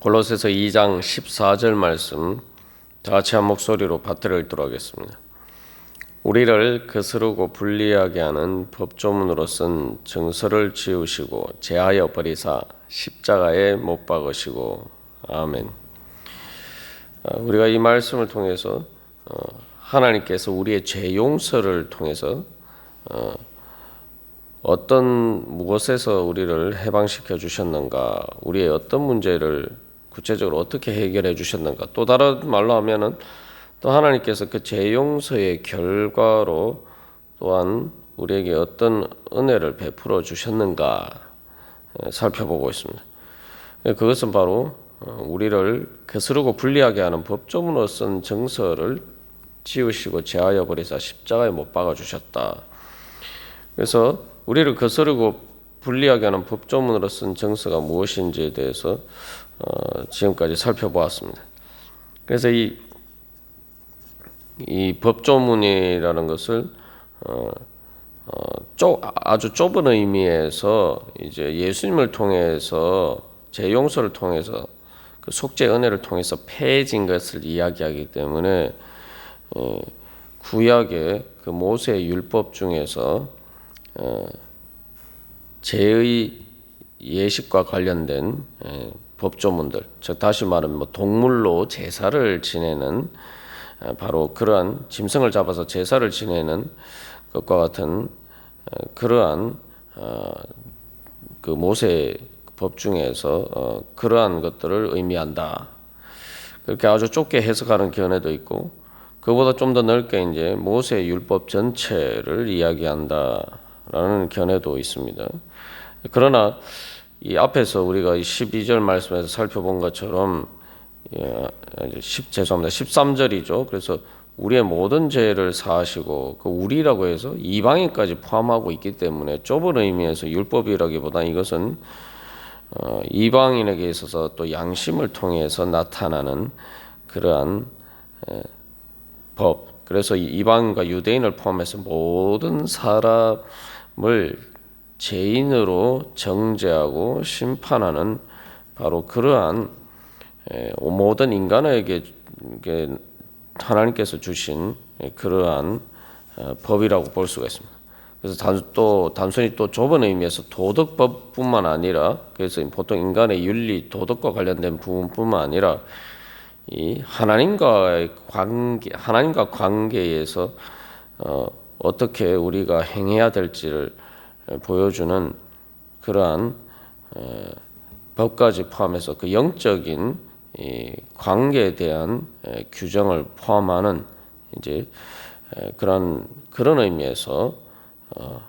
골로새서 2장 14절 말씀 다 같이 한 목소리로 받들어 읽도록 하겠습니다. 우리를 거스르고 불리하게 하는 법조문으로 쓴 정서를 지우시고 제하여 버리사 십자가에 못 박으시고 아멘. 아, 우리가 이 말씀을 통해서 어, 하나님께서 우리의 죄 용서를 통해서 어, 어떤 무엇에서 우리를 해방시켜 주셨는가, 우리의 어떤 문제를 구체적으로 어떻게 해결해 주셨는가. 또 다른 말로 하면은 또 하나님께서 그죄 용서의 결과로 또한 우리에게 어떤 은혜를 베풀어 주셨는가 에, 살펴보고 있습니다. 예, 그것은 바로 어, 우리를 거스르고 불리하게 하는 법조문으로 쓴 정서를 지우시고 제하여 버리사 십자가에 못 박아 주셨다. 그래서 우리를 거스르고 불리하게 하는 법조문으로 쓴 정서가 무엇인지에 대해서 어, 지금까지 살펴보았습니다. 그래서 이, 이 법조문이라는 것을 어, 어, 쪼, 아주 좁은 의미에서 이제 예수님을 통해서 제 용서를 통해서 그 속죄 은혜를 통해서 폐해진 것을 이야기하기 때문에 어, 구약의 그 모세의 율법 중에서 어, 죄의 예식과 관련된 에, 법조문들, 즉 다시 말하면 뭐 동물로 제사를 지내는 에, 바로 그러한 짐승을 잡아서 제사를 지내는 것과 같은 에, 그러한 어, 그 모세 법 중에서 어, 그러한 것들을 의미한다. 그렇게 아주 좁게 해석하는 견해도 있고 그보다 좀 더 넓게 이제 모세 율법 전체를 이야기한다 라는 견해도 있습니다. 그러나 이 앞에서 우리가 12절 말씀에서 살펴본 것처럼 예, 10 죄송합니다. 13절이죠. 그래서 우리의 모든 죄를 사하시고 그 우리라고 해서 이방인까지 포함하고 있기 때문에 좁은 의미에서 율법이라기보다 이것은 어, 이방인에게 있어서 또 양심을 통해서 나타나는 그러한 에, 법. 그래서 이방인과 유대인을 포함해서 모든 사람 을 죄인으로 정죄하고 심판하는 바로 그러한 에, 모든 인간에게 하나님께서 주신 그러한 어, 법이라고 볼 수가 있습니다. 그래서 단, 또 단순히 또 좁은 의미에서 도덕법뿐만 아니라 그래서 보통 인간의 윤리 도덕과 관련된 부분뿐만 아니라 이 하나님과의 관계 하나님과 관계에서 어, 어떻게 우리가 행해야 될지를 보여주는 그러한 어, 법까지 포함해서 그 영적인 이 관계에 대한 에, 규정을 포함하는 이제 에, 그런 그런 의미에서 어,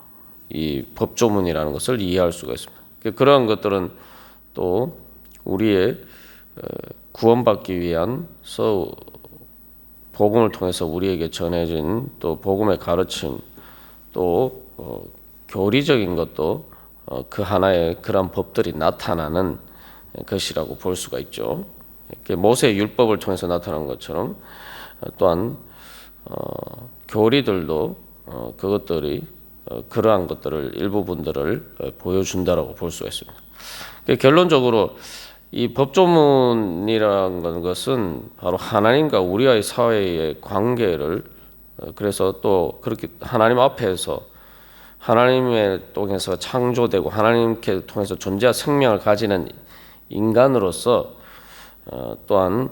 이 법조문이라는 것을 이해할 수가 있습니다. 그- 그러한 것들은 또 우리의 어, 구원받기 위한 서 복음을 통해서 우리에게 전해진 또 복음의 가르침 또 어, 교리적인 것도 어, 그 하나의 그런 법들이 나타나는 것이라고 볼 수가 있죠. 모세 율법을 통해서 나타난 것처럼 어, 또한 어, 교리들도 어, 그것들이 어, 그러한 것들을 일부분들을 어, 보여준다라고 볼 수가 있습니다. 그 결론적으로 이 법조문이라는 것은 바로 하나님과 우리와의 사회의 관계를 어, 그래서 또 그렇게 하나님 앞에서 하나님의 통해서 창조되고 하나님께 통해서 존재와 생명을 가지는 인간으로서 어, 또한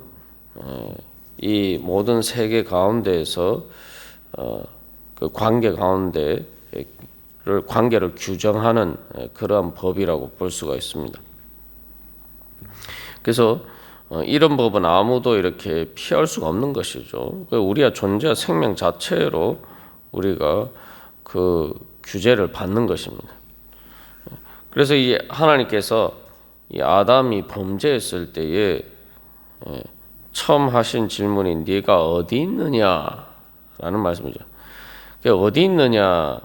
어, 이 모든 세계 가운데에서 어, 그 관계 가운데를 관계를 규정하는 에, 그러한 법이라고 볼 수가 있습니다. 그래서 어, 이런 법은 아무도 이렇게 피할 수가 없는 것이죠. 그 우리가 존재와 생명 자체로 우리가 그 규제를 받는 것입니다. 그래서 이 하나님께서 이 아담이 범죄했을 때에 예, 처음 하신 질문이 네가 어디 있느냐라는 말씀이죠. 그 어디 있느냐?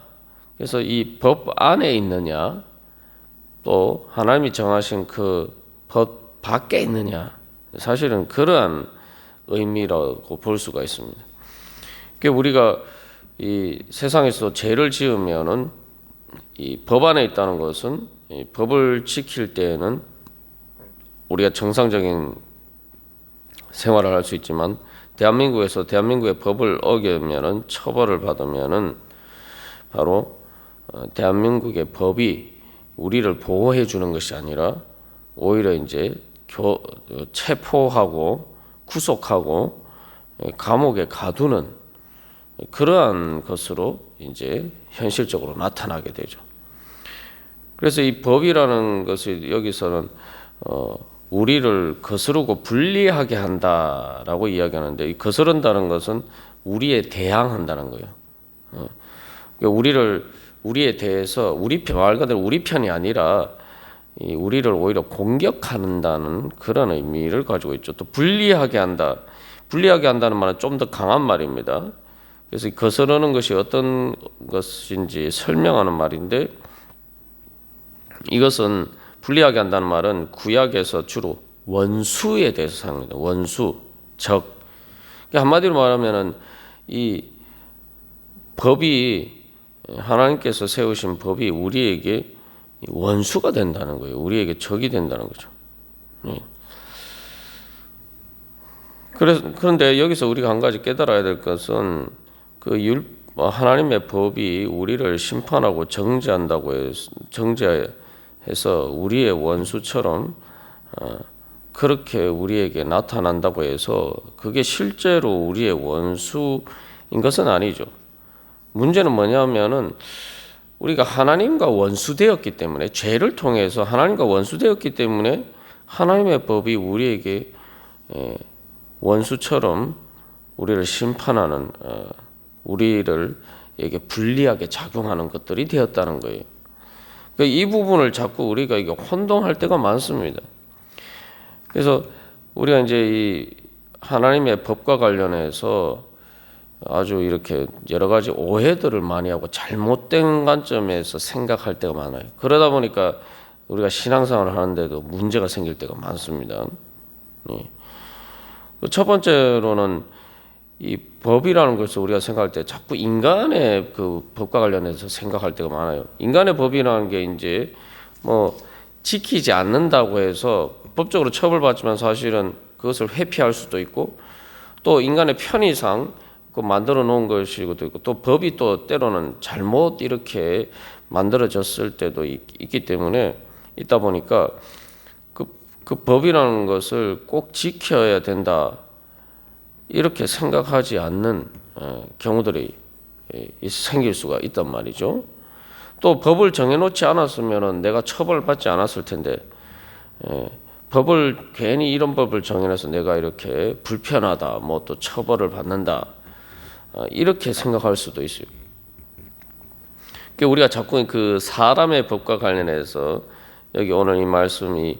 그래서 이 법 안에 있느냐? 또 하나님이 정하신 그 법 밖에 있느냐? 사실은 그러한 의미라고 볼 수가 있습니다. 그 우리가 이 세상에서 죄를 지으면은 이 법 안에 있다는 것은 이 법을 지킬 때에는 우리가 정상적인 생활을 할 수 있지만 대한민국에서 대한민국의 법을 어기면은 처벌을 받으면은 바로 어, 대한민국의 법이 우리를 보호해 주는 것이 아니라 오히려 이제 교, 어, 체포하고 구속하고 예, 감옥에 가두는 그러한 것으로 이제 현실적으로 나타나게 되죠. 그래서 이 법이라는 것이 여기서는 어, 우리를 거스르고 불리하게 한다라고 이야기하는데 이 거스른다는 것은 우리에 대항한다는 거예요. 어, 그러니까 우리를 우리에 대해서 우리 편, 말 그대로 우리 편이 아니라 이 우리를 오히려 공격한다는 그런 의미를 가지고 있죠. 또 불리하게 한다. 불리하게 한다는 말은 좀 더 강한 말입니다. 그래서 이 거스르는 것이 어떤 것인지 설명하는 말인데 이것은 불리하게 한다는 말은 구약에서 주로 원수에 대해서 사용합니다. 원수, 적. 그러니까 한마디로 말하면은 이 법이 하나님께서 세우신 법이 우리에게 원수가 된다는 거예요. 우리에게 적이 된다는 거죠. 예. 그래서 그런데 여기서 우리가 한 가지 깨달아야 될 것은 그 율, 하나님의 법이 우리를 심판하고 정죄한다고 해서, 정죄해서 우리의 원수처럼 어, 그렇게 우리에게 나타난다고 해서 그게 실제로 우리의 원수인 것은 아니죠. 문제는 뭐냐면은 우리가 하나님과 원수되었기 때문에 죄를 통해서 하나님과 원수되었기 때문에 하나님의 법이 우리에게 원수처럼 우리를 심판하는 어, 우리를 에게 불리하게 작용하는 것들이 되었다는 거예요. 그러니까 이 부분을 자꾸 우리가 이게 혼동할 때가 많습니다. 그래서 우리가 이제 이 하나님의 법과 관련해서 아주 이렇게 여러 가지 오해들을 많이 하고 잘못된 관점에서 생각할 때가 많아요. 그러다 보니까 우리가 신앙생활을 하는데도 문제가 생길 때가 많습니다. 예. 첫 번째로는 이 법이라는 것을 우리가 생각할 때 자꾸 인간의 그 법과 관련해서 생각할 때가 많아요. 인간의 법이라는 게 이제 뭐 지키지 않는다고 해서 법적으로 처벌받지만 사실은 그것을 회피할 수도 있고 또 인간의 편의상 그 만들어 놓은 것이고도 있고 또 법이 또 때로는 잘못 이렇게 만들어졌을 때도 있, 기 때문에 있다 보니까 그, 그 법이라는 것을 꼭 지켜야 된다 이렇게 생각하지 않는 어, 경우들이 생길 수가 있단 말이죠. 또 법을 정해놓지 않았으면 내가 처벌받지 않았을 텐데 법을 괜히 이런 법을 정해놔서 내가 이렇게 불편하다, 뭐 또 처벌을 받는다 어, 이렇게 생각할 수도 있어요. 우리가 자꾸 그 사람의 법과 관련해서 여기 오늘 이 말씀이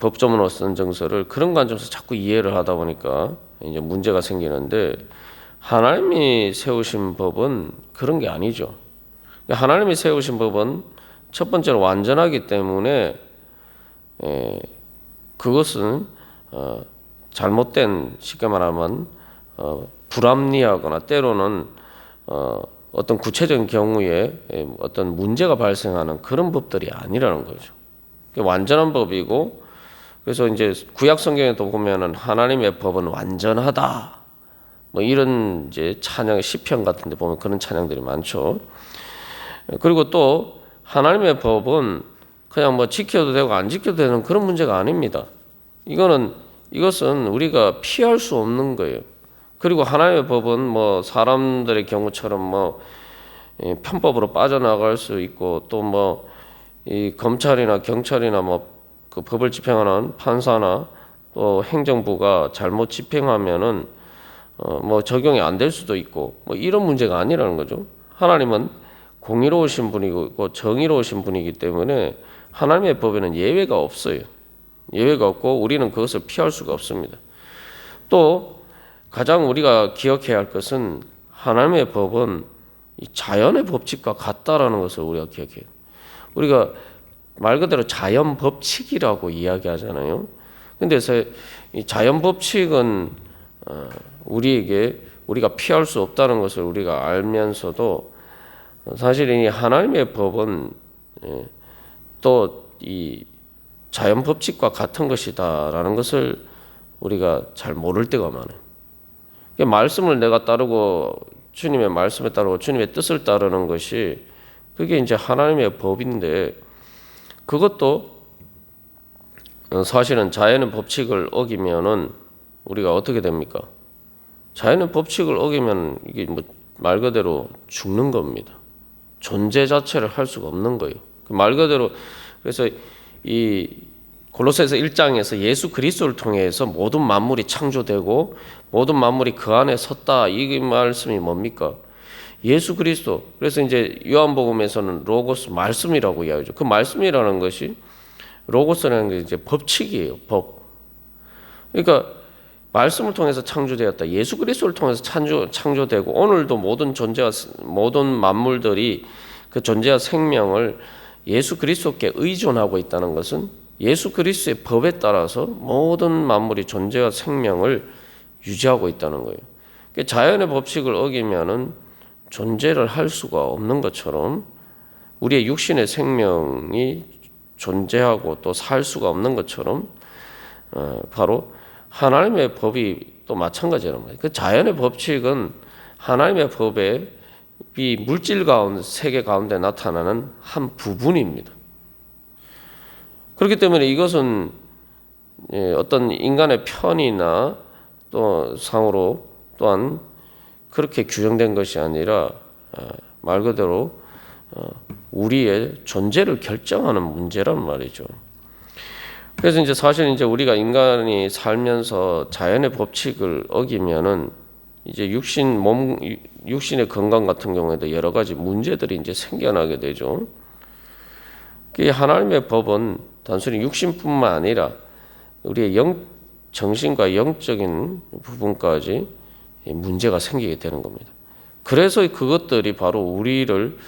법조문으로 쓴 정서를 그런 관점에서 자꾸 이해를 하다 보니까 이제 문제가 생기는데 하나님이 세우신 법은 그런 게 아니죠. 하나님이 세우신 법은 첫 번째로 완전하기 때문에 그것은 어, 잘못된 쉽게 말하면 어, 불합리하거나 때로는 어, 어떤 구체적인 경우에 어떤 문제가 발생하는 그런 법들이 아니라는 거죠. 완전한 법이고 그래서 이제 구약 성경에도 보면은 하나님의 법은 완전하다. 뭐 이런 이제 찬양 시편 같은 데 보면 그런 찬양들이 많죠. 그리고 또 하나님의 법은 그냥 뭐 지켜도 되고 안 지켜도 되는 그런 문제가 아닙니다. 이거는 이것은 우리가 피할 수 없는 거예요. 그리고 하나님의 법은 뭐 사람들의 경우처럼 뭐 편법으로 빠져나갈 수 있고 또 뭐 이 검찰이나 경찰이나 뭐 그 법을 집행하는 판사나 또 행정부가 잘못 집행하면은 어 뭐 적용이 안 될 수도 있고 뭐 이런 문제가 아니라는 거죠. 하나님은 공의로우신 분이고 정의로우신 분이기 때문에 하나님의 법에는 예외가 없어요. 예외가 없고 우리는 그것을 피할 수가 없습니다. 또 가장 우리가 기억해야 할 것은 하나님의 법은 자연의 법칙과 같다라는 것을 우리가 기억해요. 우리가 말 그대로 자연 법칙이라고 이야기하잖아요. 근데 이 자연 법칙은 어, 우리에게 우리가 피할 수 없다는 것을 우리가 알면서도 사실 이 하나님의 법은 예, 또이 자연 법칙과 같은 것이다라는 것을 우리가 잘 모를 때가 많아요. 그 말씀을 내가 따르고 주님의 말씀에 따르고 주님의 뜻을 따르는 것이 그게 이제 하나님의 법인데 그것도 어, 사실은 자연의 법칙을 어기면은 우리가 어떻게 됩니까? 자연의 법칙을 어기면 이게 뭐 말 그대로 죽는 겁니다. 존재 자체를 할 수가 없는 거예요. 그말 그대로 그래서 이 골로새서 1장에서 예수 그리스도를 통해서 모든 만물이 창조되고 모든 만물이 그 안에 섰다. 이 말씀이 뭡니까? 예수 그리스도. 그래서 이제 요한복음에서는 로고스 말씀이라고 이야기하죠. 그 말씀이라는 것이 로고스라는 게 이제 법칙이에요. 법. 그러니까 말씀을 통해서 창조되었다. 예수 그리스도를 통해서 창조, 창조되고 오늘도 모든 존재와 모든 만물들이 그 존재와 생명을 예수 그리스도께 의존하고 있다는 것은 예수 그리스도의 법에 따라서 모든 만물이 존재와 생명을 유지하고 있다는 거예요. 그러니까 자연의 법칙을 어기면은 존재를 할 수가 없는 것처럼 우리의 육신의 생명이 존재하고 또 살 수가 없는 것처럼 어, 바로 하나님의 법이 또 마찬가지란 말이에요. 그 자연의 법칙은 하나님의 법의 이 물질 가운데 세계 가운데 나타나는 한 부분입니다. 그렇기 때문에 이것은 예, 어떤 인간의 편이나 또 상으로 또한 그렇게 규정된 것이 아니라 어, 말 그대로 어, 우리의 존재를 결정하는 문제란 말이죠. 그래서 이제 사실 이제 우리가 인간이 살면서 자연의 법칙을 어기면은 이제 육신 몸 육신의 건강 같은 경우에도 여러 가지 문제들이 이제 생겨나게 되죠. 그 하나님의 법은 단순히 육신뿐만 아니라 우리의 영 정신과 영적인 부분까지 문제가 생기게 되는 겁니다. 그래서 그것들이 바로 우리를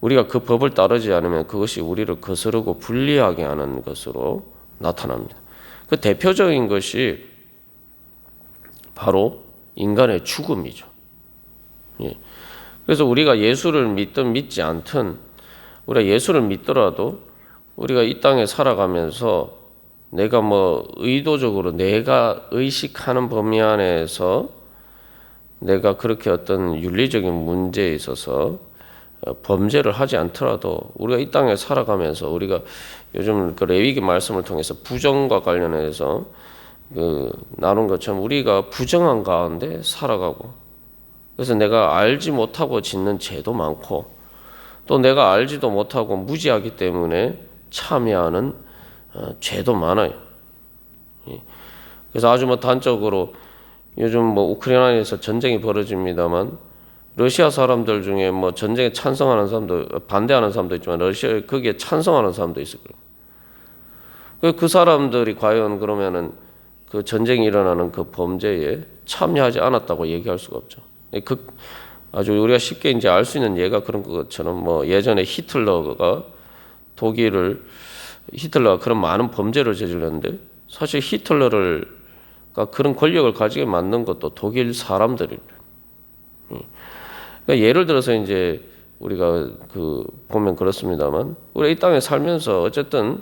우리가 그 법을 따르지 않으면 그것이 우리를 거스르고 불리하게 하는 것으로 나타납니다. 그 대표적인 것이 바로 인간의 죽음이죠. 예. 그래서 우리가 예수를 믿든 믿지 않든 우리가 예수를 믿더라도 우리가 이 땅에 살아가면서 내가 뭐 의도적으로 내가 의식하는 범위 안에서 내가 그렇게 어떤 윤리적인 문제에 있어서 어, 범죄를 하지 않더라도 우리가 이 땅에 살아가면서 우리가 요즘 그 레위기 말씀을 통해서 부정과 관련해서 그 나눈 것처럼 우리가 부정한 가운데 살아가고 그래서 내가 알지 못하고 짓는 죄도 많고 또 내가 알지도 못하고 무지하기 때문에 참여하는 어, 죄도 많아요. 예. 그래서 아주 뭐 단적으로 요즘 뭐 우크라이나에서 전쟁이 벌어집니다만 러시아 사람들 중에 뭐 전쟁에 찬성하는 사람도 반대하는 사람도 있지만 러시아 거기에 찬성하는 사람도 있을 거예요. 그 사람들이 과연 그러면은 그 전쟁이 일어나는 그 범죄에 참여하지 않았다고 얘기할 수가 없죠. 그 아주 우리가 쉽게 이제 알 수 있는 예가 그런 것처럼 뭐 예전에 히틀러가 독일을 히틀러가 그런 많은 범죄를 저질렀는데 사실 히틀러를 그런 권력을 가지게 만든 것도 독일 사람들입니다. 그러니까 예를 들어서 이제 우리가 그 보면 그렇습니다만 우리 이 땅에 살면서 어쨌든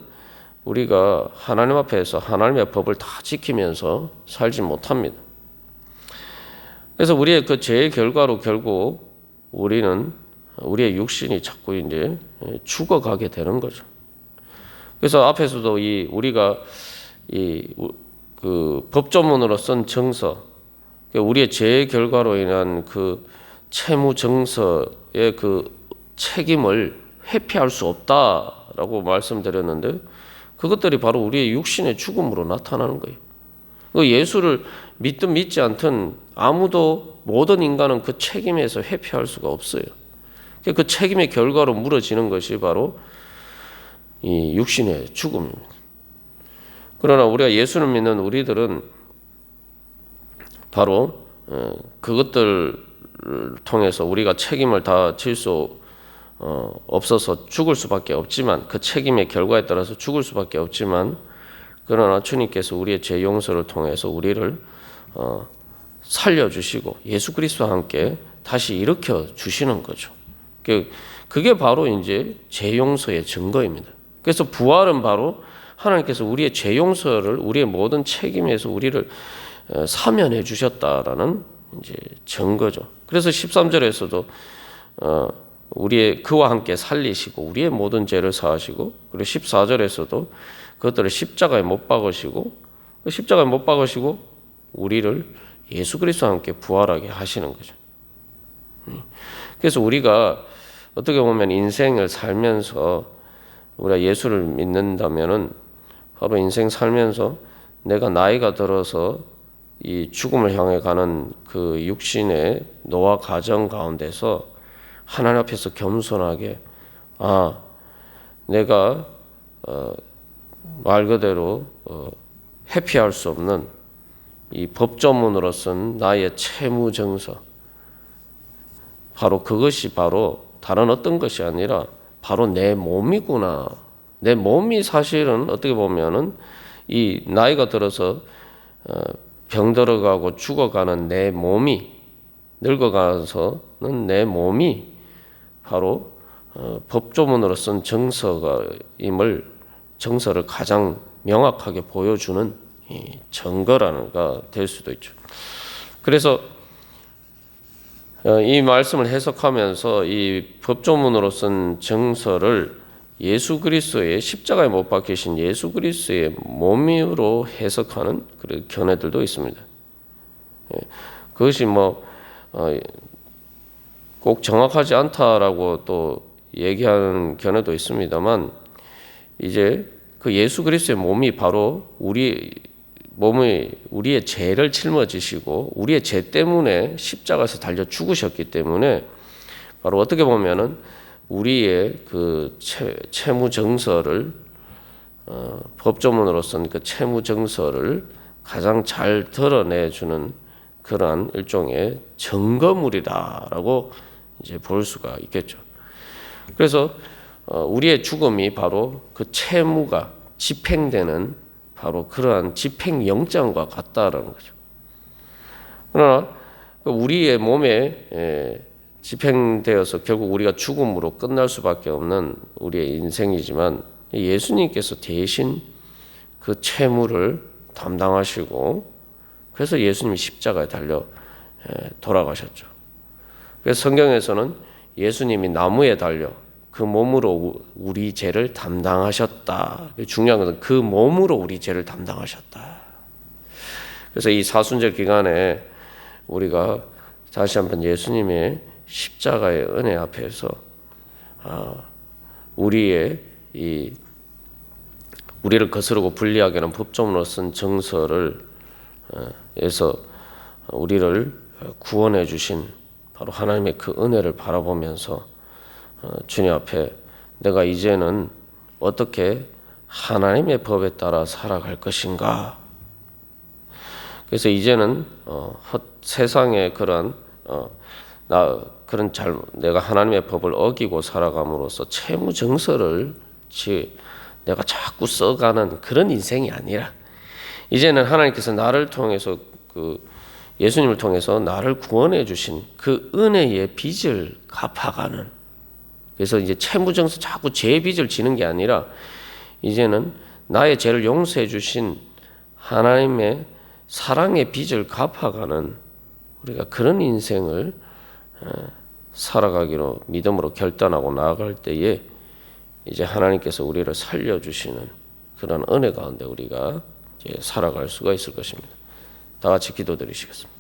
우리가 하나님 앞에서 하나님의 법을 다 지키면서 살지 못합니다. 그래서 우리의 그 죄의 결과로 결국 우리는 우리의 육신이 자꾸 이제 죽어가게 되는 거죠. 그래서 앞에서도 이 우리가 이 그 법조문으로 쓴 정서, 그러니까 우리의 죄의 결과로 인한 그 채무 정서의 그 책임을 회피할 수 없다라고 말씀드렸는데 그것들이 바로 우리의 육신의 죽음으로 나타나는 거예요. 그 예수를 믿든 믿지 않든 아무도 모든 인간은 그 책임에서 회피할 수가 없어요. 그 책임의 결과로 무너지는 것이 바로 이 육신의 죽음입니다. 그러나 우리가 예수를 믿는 우리들은 바로 어, 그것들 통해서 우리가 책임을 다 질수 어, 없어서 죽을 수밖에 없지만 그 책임의 결과에 따라서 죽을 수밖에 없지만 그러나 주님께서 우리의 죄 용서를 통해서 우리를 어, 살려주시고 예수 그리스도와 함께 다시 일으켜 주시는 거죠. 그게 바로 이제 죄 용서의 증거입니다. 그래서 부활은 바로 하나님께서 우리의 죄 용서를 우리의 모든 책임에서 우리를 어, 사면해 주셨다라는 이제 증거죠. 그래서 13절에서도 어, 우리의 그와 함께 살리시고 우리의 모든 죄를 사하시고 그리고 14절에서도 그것들을 십자가에 못 박으시고 그 십자가에 못 박으시고 우리를 예수 그리스도와 함께 부활하게 하시는 거죠. 음. 그래서 우리가 어떻게 보면 인생을 살면서 우리가 예수를 믿는다면은 바로 인생 살면서 내가 나이가 들어서 이 죽음을 향해 가는 그 육신의 노화 과정 가운데서 하나님 앞에서 겸손하게 아 내가 어, 말 그대로 어, 회피할 수 없는 이 법조문으로 쓴 나의 채무증서. 바로 그것이 바로 다른 어떤 것이 아니라 바로 내 몸이구나. 내 몸이 사실은 어떻게 보면은 이 나이가 들어서 어, 병들어가고 죽어가는 내 몸이 늙어가서는 내 몸이 바로 어, 법조문으로 쓴 정서가임을 정서를 가장 명확하게 보여주는 이 증거라는가 될 수도 있죠. 그래서 어, 이 말씀을 해석하면서 이 법조문으로 쓴 정서를 예수 그리스도의 십자가에 못 박히신 예수 그리스도의 몸으로 해석하는 그런 견해들도 있습니다. 예, 그것이 뭐 어, 꼭 정확하지 않다라고 또 얘기하는 견해도 있습니다만 이제 그 예수 그리스도의 몸이 바로 우리 몸의 우리의 죄를 짊어지시고 우리의 죄 때문에 십자가에서 달려 죽으셨기 때문에 바로 어떻게 보면은 우리의 그 채, 채무 정서를 어, 법조문으로서는 그 채무 정서를 가장 잘 드러내 주는 그러한 일종의 증거물이다라고 이제 볼 수가 있겠죠. 그래서 어, 우리의 죽음이 바로 그 채무가 집행되는 바로 그러한 집행 영장과 같다라는 거죠. 그러나 그 우리의 몸에 예, 집행되어서 결국 우리가 죽음으로 끝날 수밖에 없는 우리의 인생이지만 예수님께서 대신 그 채무를 담당하시고 그래서 예수님이 십자가에 달려 예, 돌아가셨죠. 그래서 성경에서는 예수님이 나무에 달려 그 몸으로 우리 죄를 담당하셨다. 중요한 것은 그 몸으로 우리 죄를 담당하셨다. 그래서 이 사순절 기간에 우리가 다시 한번 예수님의 십자가의 은혜 앞에서 아, 우리의 이 우리를 거스르고 불리하게 하는 법조문으로 쓴 정서를 어, 에서 우리를 구원해 주신 바로 하나님의 그 은혜를 바라보면서 어, 주님 앞에 내가 이제는 어떻게 하나님의 법에 따라 살아갈 것인가? 그래서 이제는 어, 세상의 그런 어, 나 그런 잘 내가 하나님의 법을 어기고 살아감으로써 채무 정서를 지 내가 자꾸 써가는 그런 인생이 아니라 이제는 하나님께서 나를 통해서 그 예수님을 통해서 나를 구원해 주신 그 은혜의 빚을 갚아가는 그래서 이제 채무정서 자꾸 죄 빚을 지는 게 아니라 이제는 나의 죄를 용서해 주신 하나님의 사랑의 빚을 갚아가는 우리가 그런 인생을 어, 살아가기로 믿음으로 결단하고 나아갈 때에 이제 하나님께서 우리를 살려주시는 그런 은혜 가운데 우리가 살아갈 수가 있을 것입니다. 다 같이 기도드리시겠습니다.